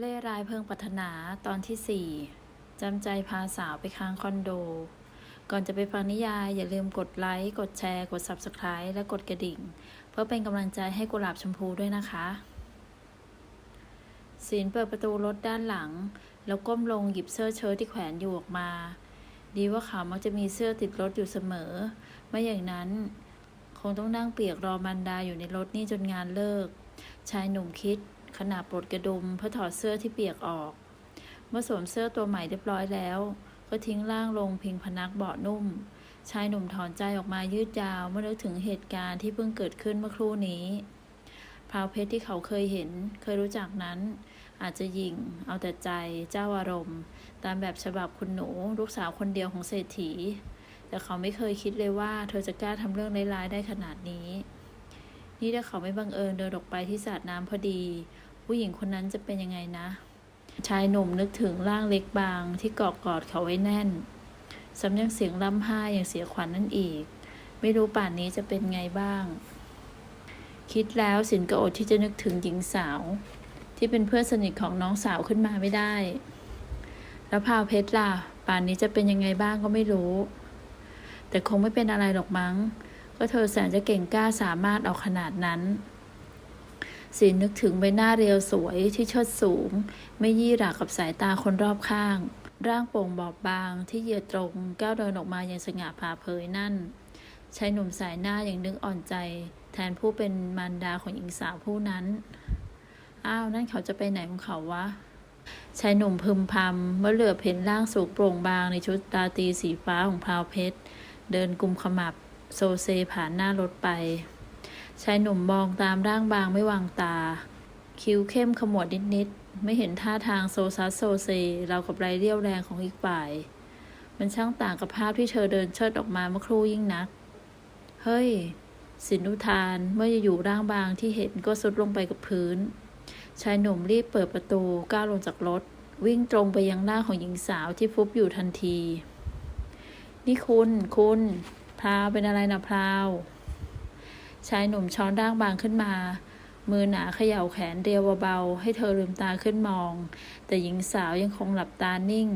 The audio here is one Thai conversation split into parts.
เล่รายเพิงปรารถนาตอนที่สี่จำใจพาสาวไปค้างคอนโด ก่อนจะไปฟังนิยาย อย่าลืมกดไลค์ กดแชร์ กด Subscribe และกดกระดิ่ง เพื่อเป็นกำลังใจให้กุหลาบชมพูด้วยนะคะศีลเปิดประตูรถด้านหลัง แล้วก้มลงหยิบเสื้อเชิ้ตที่แขวนอยู่ออกมา ดีว่าเขามักจะมีเสื้อติดรถอยู่เสมอ ไม่อย่างนั้น คงต้องนั่งเปียกรอมันดาอยู่ในรถนี่จนงานเลิก ชายหนุ่มคิด ขณะปลดกระดุมเพื่อถอดเสื้อที่เปียกออก เมื่อสวมเสื้อตัวใหม่เรียบร้อยแล้ว ก็ทิ้งร่างลงพิงพนักเบาะนุ่ม ชายหนุ่มถอนใจออกมายืดยาวเมื่อนึกถึงเหตุการณ์ที่เพิ่งเกิดขึ้นเมื่อครู่นี้พราวเพชรที่เขาเคยเห็น เคยรู้จักนั้น อาจจะยิง เอาแต่ใจเจ้าอารมณ์ ตามแบบฉบับคุณหนู ลูกสาวคนเดียวของเศรษฐี แต่เขาไม่เคยคิดเลยว่า เธอจะกล้าทำเรื่องร้ายๆได้ขนาดนี้ นี่ถ้าเขาไม่บังเอิญเดินออกไปที่สระน้ำพอดี ผู้หญิงคนนั้นจะเป็นยังไงนะ ชายหนุ่มนึกถึงร่างเล็กบางที่เกาะกอดเขาไว้แน่นสำยังเสียงร่ำไห้อย่างเสียขวัญนนั่นอีก ไม่รู้ป่านนี้จะเป็นไงบ้าง คิดแล้วสินก็อดที่จะนึกถึงหญิงสาว ที่เป็นเพื่อนสนิทของน้องสาวขึ้นมาไม่ได้ แล้วพาวเพชรล่ะ ป่านนี้จะเป็นยังไงบ้างก็ไม่รู้ แต่คงไม่เป็นอะไรหรอกมั้ง ก็เธอแสนจะเก่งกล้าสามารถเอาขนาดนั้น สินนึกถึงใบหน้าเรียวสวยที่เชิดสูง ไม่ยี่หรากับสายตาคนรอบข้าง ร่างโปร่งบอบบางที่เหยียดตรงก้าวเดินออกมาอย่างสง่าผ่าเผยนั่นชายหนุ่มสายหน้าอย่างนึกอ่อนใจ แทนผู้เป็นมารดาของหญิงสาวผู้นั้น อ้าวนั่นเขาจะไปไหนของเขาวะชายหนุ่มพึมพำเมื่อเหลือเห็นร่างสูงโปร่งบางในชุดราตีสีฟ้าของพราวเพชร เดินกุมขมับ โซเซผ่านหน้ารถไป ชายหนุ่มมองตามร่างบางไม่วางตา คิ้วเข้มขมวดนิดๆ ไม่เห็นท่าทางโซซัสโซเซเรากับไรเรี่ยวแรงของอีกฝ่าย มันช่างต่างกับภาพที่เธอเดินเชิดออกมาเมื่อครู่ยิ่งนัก เฮ้ย สินอุทานเมื่ออยู่ร่างบางที่เห็นก็สุดลงไปกับพื้น ชายหนุ่มรีบเปิดประตูก้าวลงจากรถ วิ่งตรงไปยังหน้าของหญิงสาวที่ฟุบอยู่ทันที นี่คุณ คุณ พราวเป็นอะไรนะพราว ชายหนุ่มช้อนร่างบางขึ้นมา มือหนาเขย่าแขนเรียวเบาๆให้เธอลืมตาขึ้นมอง แต่หญิงสาวยังคงหลับตานิ่ง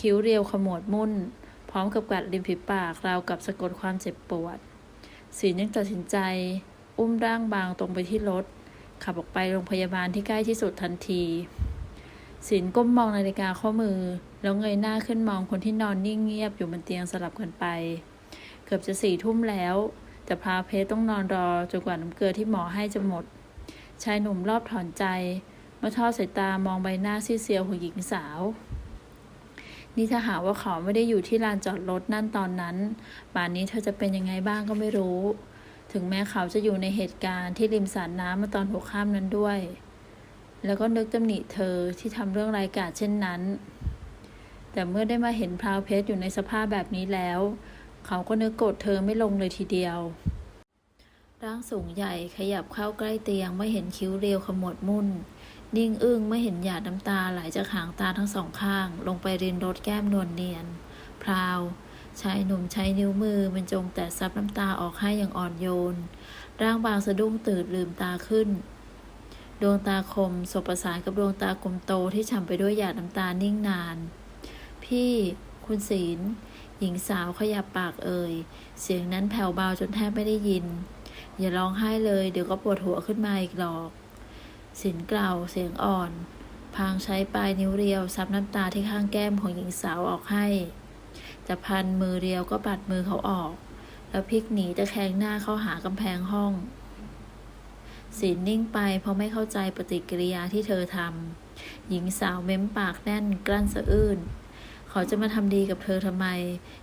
คิ้วเรียวขมวดมุ่น พร้อมกับกัดริมฝีปากราวกับสะกดความเจ็บปวดศีลยังตัดสินใจ อุ้มร่างบางตรงไปที่รถขับออกไปโรงพยาบาลที่ใกล้ที่สุดทันทีศีลก้มมองนาฬิกาข้อมือ แล้วเงยหน้าขึ้นมองคนที่นอนนิ่งเงียบอยู่บนเตียงสลับกันไป เกือบจะสี่ทุ่มแล้ว แต่พาเพชรต้องนอนรอจนกว่าน้ำเกลือที่หมอให้จะหมด ชายหนุ่มรอบถอนใจ เมื่อทอดสายตามองใบหน้าซีเซียวของหญิงสาว นี่ถ้าหากว่าเขาไม่ได้อยู่ที่ลานจอดรถนั่นตอนนั้น ป่านนี้เธอจะเป็นยังไงบ้างก็ไม่รู้ ถึงแม้เขาจะอยู่ในเหตุการณ์ที่ริมสระน้ำเมื่อตอนหัวค่ำนั้นด้วย แล้วก็นึกตำหนิเธอที่ทำเรื่องรายกาจเช่นนั้น แต่เมื่อได้มาเห็นพราวเพชรอยู่ในสภาพแบบนี้แล้ว เขาก็นึกโกรธเธอไม่ลงเลยทีเดียว ร่างสูงใหญ่ขยับเข้าใกล้เตียงไม่เห็นคิ้วเรียวขมวดมุ่น นิ่งอึ้งไม่เห็นหยาดน้ำตาไหลจากหางตาทั้งสองข้าง ลงไปรินรถแก้มนวลเนียน พราวชายหนุ่มใช้นิ้วมือมันจงแต่ซับน้ำตาออกให้อย่างอ่อนโยน ร่างบางสะดุ้งตื่นลืมตาขึ้น ดวงตาคมสบประสานกับดวงตากลมโตที่ฉ่ำไปด้วยหยาดน้ำตานิ่งนาน พี่ คุณศีล หญิงสาวขยับปากเอ่ย เสียงนั้นแผ่วเบาจนแทบไม่ได้ยิน อย่าร้องไห้เลยเดี๋ยวก็ปวดหัวขึ้นมาอีกหรอก สินกล่าวเสียงอ่อน พางใช้ปลายนิ้วเรียวซับน้ำตาที่ข้างแก้มของหญิงสาวออกให้ แต่พันมือเรียวก็ปัดมือเขาออก แล้วพลิกหนีตะแคงหน้าเข้าหากำแพงห้องสินนิ่งไปเพราะไม่เข้าใจปฏิกิริยาที่เธอทำหญิงสาวเม้มปากแน่นกลั้นสะอื้น เขาจะมาทำดีกับเธอทำไม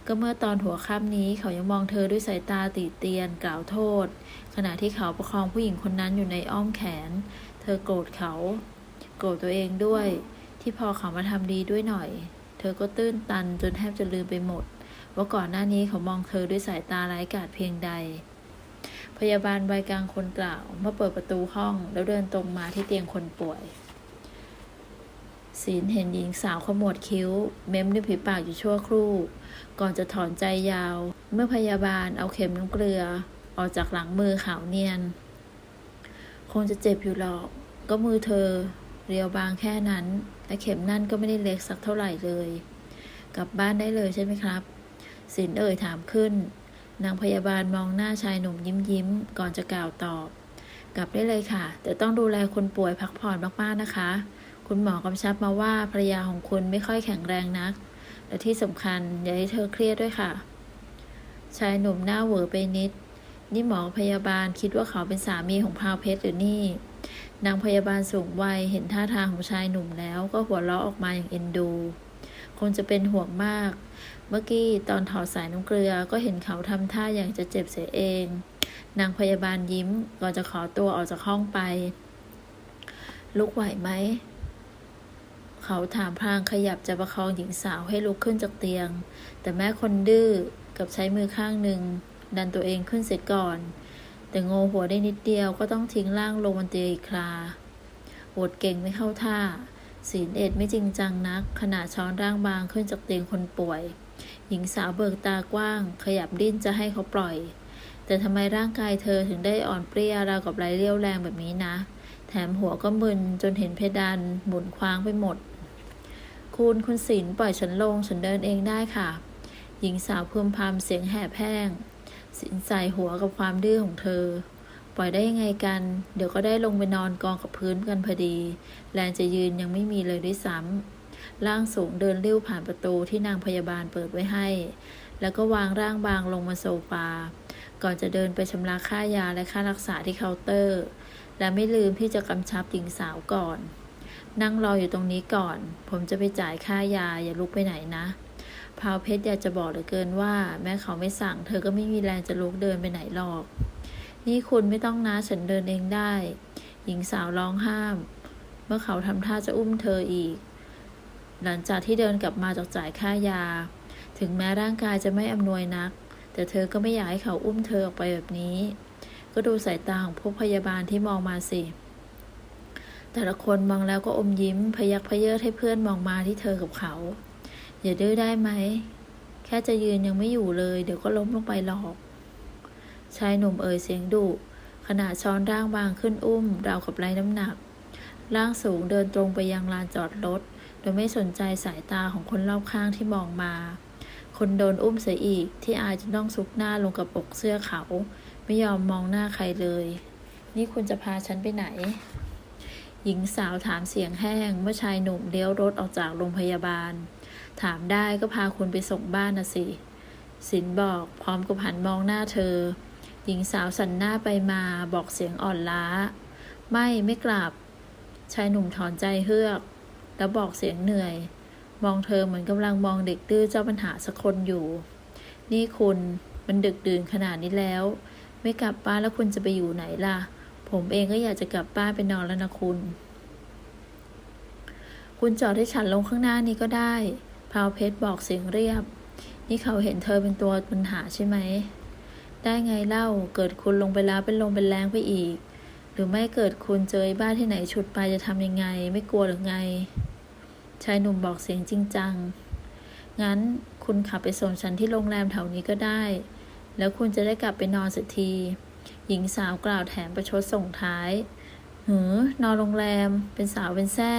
ก็เมื่อตอนหัวค่ำนี้เขายังมองเธอด้วยสายตาติเตียนกล่าวโทษ ขณะที่เขาประคองผู้หญิงคนนั้นอยู่ในอ้อมแขน เธอโกรธเขา โกรธตัวเองด้วย ที่พอเขามาทำดีด้วยหน่อย เธอก็ตื้นตันจนแทบจะลืมไปหมด ว่าก่อนหน้านี้เขามองเธอด้วยสายตาไร้กาจเพียงใด พยาบาลวัยกลางคนกล่าวเมื่อเปิดประตูห้องแล้วเดินตรงมาที่เตียงคนป่วย ศีลเห็นหญิงสาวขมวดคิ้ว เม้มริมฝีปากอยู่ชั่วครู่ ก่อนจะถอนใจยาว เมื่อพยาบาลเอาเข็มน้ำเกลือ ออกจากหลังมือขาวเนียน คงจะเจ็บอยู่หรอก ก็มือเธอ เรียวบางแค่นั้น และเข็มนั่นก็ไม่ได้เล็กสักเท่าไหร่เลย กลับบ้านได้เลยใช่ไหมครับสินเอ่ยถามขึ้น นางพยาบาลมองหน้าชายหนุ่มยิ้มยิ้ม ก่อนจะกล่าวตอบ กลับได้เลยค่ะ แต่ต้องดูแลคนป่วยพักผ่อนมากๆนะคะ คุณหมอกำชับมาว่าภรรยาของคุณไม่ค่อยแข็งแรงนัก และที่สำคัญอย่าให้เธอเครียดด้วยค่ะ ชายหนุ่มหน้าเหวอไปนิด นี่หมอพยาบาลคิดว่าเขาเป็นสามีของพาวเพชรหรือนี่ นางพยาบาลสูงวัยเห็นท่าทางของชายหนุ่มแล้วก็หัวเราะออกมาอย่างเอ็นดู คงจะเป็นห่วงมาก เมื่อกี้ตอนถอดสายน้ำเกลือก็เห็นเขาทำท่าอย่างจะเจ็บเสียเอง นางพยาบาลยิ้มก่อนจะขอตัวออกจากห้องไปลุกไหวไหม เขาถามพลางขยับจะประคองหญิงสาวให้ลุกขึ้นจากเตียง แต่แม่คนดื้อกับใช้มือข้างหนึ่ง ดันตัวเองขึ้นเสร็จก่อน แต่โงหัวได้นิดเดียวก็ต้องทิ้งร่างลงบนเตียงอีกคราโหดเก่งไม่เข้าท่า ศีลเอ็ดไม่จริงจังนัก ขนาดช้อนร่างบางขึ้นจากเตียงคนป่วย หญิงสาวเบิกตากว้าง ขยับดิ้นจะให้เขาปล่อย แต่ทำไมร่างกายเธอถึงได้อ่อนเปรี้ยราวกับไร้เรี่ยวแรงแบบนี้นะแถมหัวก็มึนจนเห็นเพดานหมุนคว้างไปหมด คุณ คุณศิลปล่อยฉันลง ฉันเดินเองได้ค่ะ หญิงสาวพึมพำเสียงแหบแห้ง สินใส่หัวกับความดื้อของเธอ ปล่อยได้ยังไงกัน เดี๋ยวก็ได้ลงไปนอนกองกับพื้นกันพอดี แรงจะยืนยังไม่มีเลยด้วยซ้ำร่างสูงเดินเลี้ยวผ่านประตูที่นางพยาบาลเปิดไว้ให้ แล้วก็วางร่างบางลงมาโซฟา ก่อนจะเดินไปชำระค่ายาและค่ารักษาที่เคาน์เตอร์ และไม่ลืมที่จะกำชับหญิงสาวก่อน นั่งรออยู่ตรงนี้ก่อน ผมจะไปจ่ายค่ายาอย่าลุกไปไหนนะพาวเพชรอยากจะบอกเหลือเกินว่า แม้เขาไม่สั่ง เธอก็ไม่มีแรงจะลุกเดินไปไหนหรอก นี่คุณไม่ต้องนะฉันเดินเองได้ หญิงสาวร้องห้าม เมื่อเขาทำท่าจะอุ้มเธออีก หลังจากที่เดินกลับมาจากจ่ายค่ายา ถึงแม้ร่างกายจะไม่อำนวยนัก แต่เธอก็ไม่อยากให้เขาอุ้มเธอออกไปแบบนี้ ก็ดูสายตาของพวกพยาบาลที่มองมาสิ แต่ละคนมองแล้วก็อมยิ้ม พยักพเยิดให้เพื่อนมองมาที่เธอกับเขา อย่าดื้อได้ไหม แค่จะยืนยังไม่อยู่เลย เดี๋ยวก็ล้มลงไปหรอก ชายหนุ่มเอ่ยเสียงดุขณะช้อนร่างบางขึ้นอุ้ม ราวกับไร้น้ำหนัก ร่างสูงเดินตรงไปยังลานจอดรถ โดยไม่สนใจสายตาของคนรอบข้างที่มองมา คนโดนอุ้มเสียอีกที่อายจะต้องซุกหน้าลงกับอกเสื้อเขา ไม่ยอมมองหน้าใครเลย นี่คุณจะพาฉันไปไหน หญิงสาวถามเสียงแห้งเมื่อชายหนุ่มเลี้ยวรถออกจากโรงพยาบาล ถามได้ก็พาคุณไปส่งบ้านนะสิ สินบอกพร้อมกับหันมองหน้าเธอ หญิงสาวสันหน้าไปมาบอกเสียงอ่อนล้า ไม่ไม่กลับ ชายหนุ่มถอนใจเฮือก แล้วบอกเสียงเหนื่อย มองเธอเหมือนกำลังมองเด็กดื้อเจ้าปัญหาสักคนอยู่ นี่คุณมันดึกดื่นขนาดนี้แล้ว ไม่กลับบ้านแล้วคุณจะไปอยู่ไหนล่ะ ผมเองก็อยากจะกลับบ้านไปนอนแล้วนะคุณ คุณจอดให้ฉันลงข้างหน้านี้ก็ได้ พาวเพชรบอกเสียงเรียบ นี่เขาเห็นเธอเป็นตัวปัญหาใช่ไหม ได้ไงเล่า เกิดคุณลงไปแล้วเป็นลมเป็นแรงไปอีก หรือไม่เกิดคุณเจอบ้านที่ไหนฉุดไปจะทำยังไง ไม่กลัวหรือไง ชายหนุ่มบอกเสียงจริงจัง งั้นคุณขับไปส่งฉันที่โรงแรมแถวนี้ก็ได้ แล้วคุณจะได้กลับไปนอนสักที หญิงสาวกล่าวแถมประชดส่งท้าย หือนอนโรงแรม เป็นสาวเป็นแท่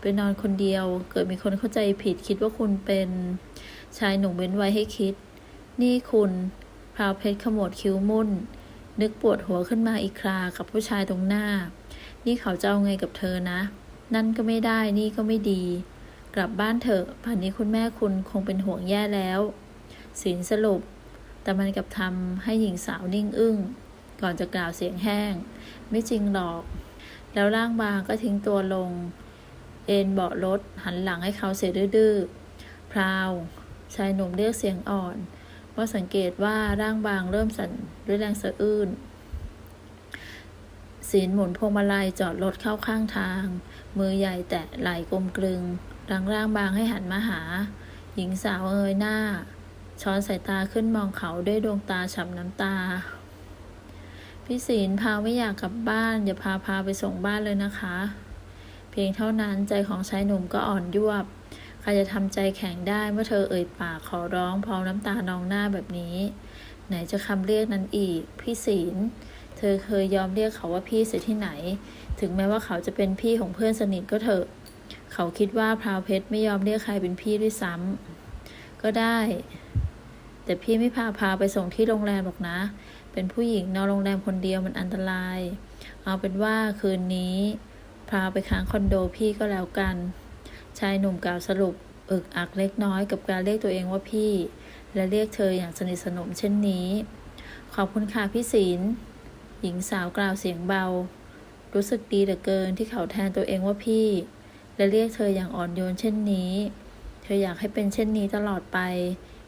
ไปนอนคนเดียว เกิดมีคนเข้าใจผิดคิดว่าคุณเป็นชายหนุ่มเว้นไว้ให้คิด นี่คุณพราวเพชรขมวดคิ้วมุ่น นึกปวดหัวขึ้นมาอีกครา กับผู้ชายตรงหน้า นี่เขาจะเอาไงกับเธอนะ นั่นก็ไม่ได้นี่ก็ไม่ดี กลับบ้านเถอะป่านนี้คุณแม่คุณคงเป็นห่วงแย่แล้วสินสรุป แต่มันกับทำให้หญิงสาวนิ่งอึ้ง ก่อนจะกล่าวเสียงแห้ง ไม่จริงหรอก แล้วร่างบางก็ทิ้งตัวลง เอ็นเบาะรถหันหลังให้เขาเสียดื้อๆพราวชายหนุ่มเรียกเสียงอ่อนเพราสังเกตว่าร่างบางเริ่มสั่นด้วยแรงสะอื้นศีลหมุนพวงมาลัยจอดรถเข้าข้างทาง มือใหญ่แตะไหล่กลมกลึงรังร่างบางให้หันมาหา หญิงสาวเงยหน้า ช้อนสายตาขึ้นมองเขาด้วยดวงตาฉ่ำน้ำตา พี่ศีลพาไม่อยากกลับบ้าน อย่าพาพาไปส่งบ้านเลยนะคะ เพียงเท่านั้นใจของชายหนุ่มก็อ่อนยวบใครจะทำใจแข็งได้เมื่อเธอเอ่ยปากขอร้องพร้อมน้ำตานองหน้าแบบนี้ ไหนจะคำเรียกนั้นอีก พี่ศีล เธอเคยยอมเรียกเขาว่าพี่เสียที่ไหน ถึงแม้ว่าเขาจะเป็นพี่ของเพื่อนสนิทก็เถอะ เขาคิดว่าพราวเพชรไม่ยอมเรียกใครเป็นพี่ด้วยซ้ำก็ได้ แต่พี่ไม่พาพาไปส่งที่โรงแรมหรอกนะ เป็นผู้หญิงนอนโรงแรมคนเดียวมันอันตราย เอาเป็นว่าคืนนี้พาไปค้างคอนโดพี่ก็แล้วกัน ชายหนุ่มกล่าวสรุปอึกอักเล็กน้อยกับการเรียกตัวเองว่าพี่ และเรียกเธออย่างสนิทสนมเช่นนี้ ขอบคุณค่ะพี่ศิลหญิงสาวกล่าวเสียงเบา รู้สึกดีเหลือเกินที่เขาแทนตัวเองว่าพี่ และเรียกเธออย่างอ่อนโยนเช่นนี้ เธออยากให้เป็นเช่นนี้ตลอดไป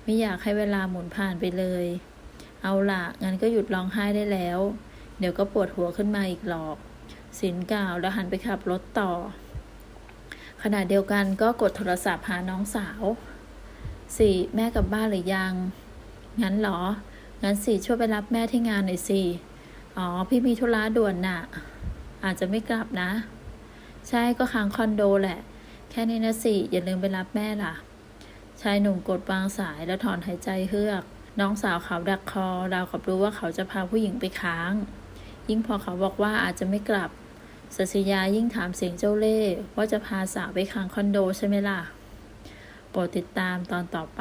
ไม่อยากให้เวลาหมุนผ่านไปเลย เอาละงั้นก็หยุดร้องไห้ได้แล้ว เดี๋ยวก็ปวดหัวขึ้นมาอีกหรอก สินกล่าวแล้วหันไปขับรถต่อ ขณะเดียวกันก็กดโทรศัพท์หาน้องสาวสี่แม่กลับบ้านหรือยัง งั้นหรอ งั้นสี่ช่วยไปรับแม่ที่งานหน่อยสิอ๋อ พี่มีธุระด่วนน่ะ อาจจะไม่กลับนะ ใช่ก็ค้างคอนโดแหละ แค่นี้นะสิอย่าลืมไปรับแม่ล่ะ ชายหนุ่มกดวางสายแล้วถอนหายใจเฮือก น้องสาวเขาดักคอราวกับรู้ว่าเขาจะพาผู้หญิงไปค้าง ยิ่งพอเขาบอกว่าอาจจะไม่กลับสัชยายิ่งถามเสียงเจ้าเล่ว่าจะพาสาวไปค้างคอนโดใช่ไหมล่ะ โปรดติดตามตอนต่อไป